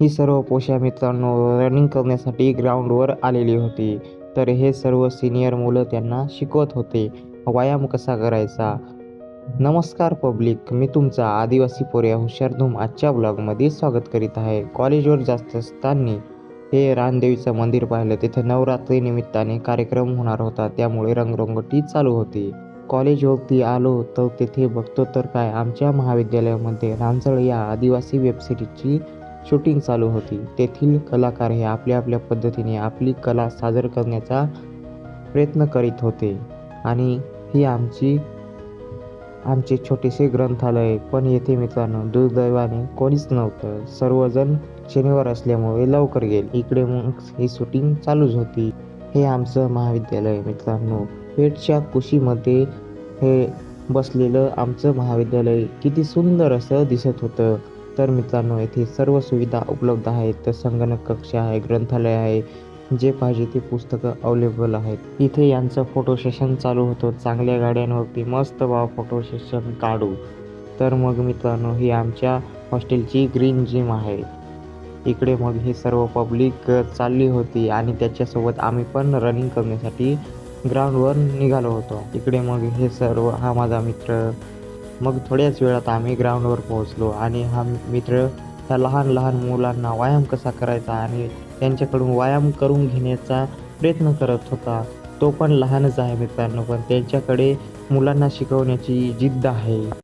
ही सर्व पोषा मित्रांनो रनिंग करण्यासाठी ग्राउंडवर आलेली होती. तर हे सर्व सिनियर मुलं त्यांना शिकवत होते. व्यायाम कसा करायचा? नमस्कार पब्लिक मी तुमचा आदिवासी पोर्या हुशारधूम आजच्या ब्लॉगमध्ये स्वागत करीत आहे. कॉलेजवर जास्त असताना हे रानदेवीचं मंदिर पाहिलं तिथे नवरात्री निमित्ताने कार्यक्रम होणार होता त्यामुळे रंगरंगोटी चालू होती. कॉलेजवरती आलो तर तिथे बघतो तर काय आमच्या महाविद्यालयामध्ये रांजळ या आदिवासी वेबसिरीजची शूटिंग चालू होती. तेथील कलाकार हे आपल्या आपल्या पद्धतीने आपली कला सादर करण्याचा प्रयत्न करीत होते. आणि ही आमची आमचे छोटेसे ग्रंथालय पण येथे मित्रांनो दुर्दैवाने कोणीच नव्हतं. सर्वजण शनिवार असल्यामुळे लवकर गेले. इकडे मग ही शूटिंग चालूच होती. हे आमचं महाविद्यालय मित्रांनो. पेठच्या कुशीमध्ये हे बसलेलं आमचं महाविद्यालय किती सुंदर असं दिसत होतं. तर मित्रांनो येथे सर्व सुविधा उपलब्ध आहेत. तर संगणक कक्ष आहे ग्रंथालय आहे जे पाहिजे ते पुस्तकं अवेलेबल आहेत. इथे यांचं फोटो सेशन चालू होतं. चांगल्या गाड्यांवरती मस्त बा फोटो सेशन काढू. तर मग मित्रांनो ही आमच्या हॉस्टेलची ग्रीन जिम आहे. इकडे मग हे सर्व पब्लिक चालली होती आणि त्याच्यासोबत आम्ही पण रनिंग करण्यासाठी ग्राउंडवर निघालो होतो. इकडे मग हे सर्व हा माझा मित्र मग थोड्याच वेळात आम्ही ग्राउंडवर पोहोचलो आणि हा मित्र त्या लहान लहान मुलांना व्यायाम कसा करायचा आणि त्यांच्याकडून व्यायाम करून घेण्याचा प्रयत्न करत होता. तो पण लहानच आहे मित्रांनो पण त्यांच्याकडे मुलांना शिकवण्याची जिद्द आहे.